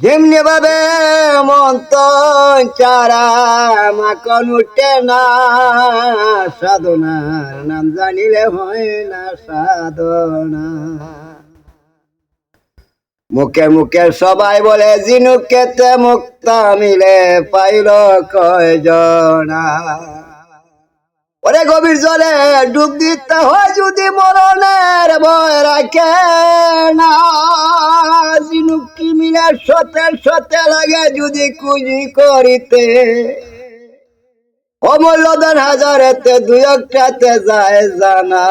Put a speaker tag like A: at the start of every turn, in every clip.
A: যেমনি ভাবে মন্ত চারা, মাখন উঠে না। সাধনার নাম জানিলে হয় না সাধনা। মুখে মুখে সবাই বলে, জিনুকেতে মুক্তা মিলে পাইল কয়জনা? ওরে গভীর জলে ডুব দিতে হয় যদি মরণের ভয় রাখে না। জিনুকি মিলে সতে সতে লাগে যদি কুজি করিতে। অমূল্য দেন হাজারেতে দুই একটাতে যায় জানা।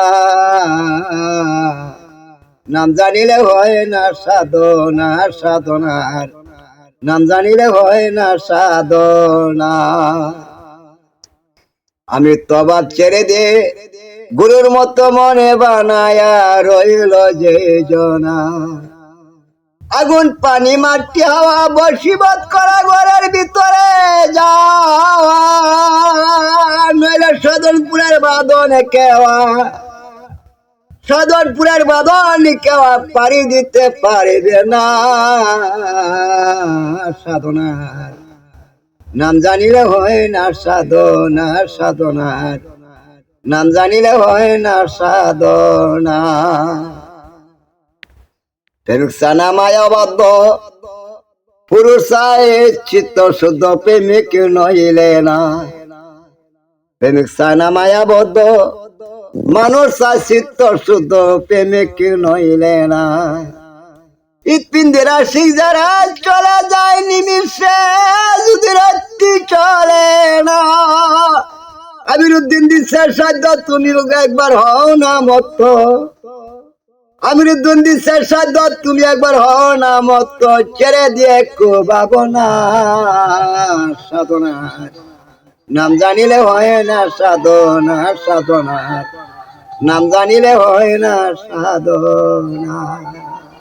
A: নাম জানিলে হয় না সাধনা, সাধনার। নাম জানিলে হয় না সাধনা। আমি তবাব ছেড়ে দে, গুরুর মতো মনে বানায়া রইল যে জনা। আগুন পানি মাটি হাওয়া, বসিবাদ করা ঘরের ভিতরে যাওয়া নইলে সদনপুরের বাদনে কেওয়া সদনপুরের বাদন কেওয়া পারি দিতে পারবে না। সাধনার নাম জানিলে হয় না সাধনা সাধনার নাম জানিলে হয় না সাধনা পুরুষায় চিত্ত শুদ্ধ নইলে না। শুদ্ধ নইলে না। যারা চলে যায় নিমিষে, যদি রাত্রি চলে না। আমির উদ্দিন দিচ্ছে সাধ্য তুমি একবার হও না মত আমির উদ্দিন দিচ্ছে তুমি একবার হও না মত ছেড়ে দিয়ে কোবাব না সাধনা। নাম জানিলে হয় না সাধনা সাধনা। নাম জানিলে হয় না সাধনা।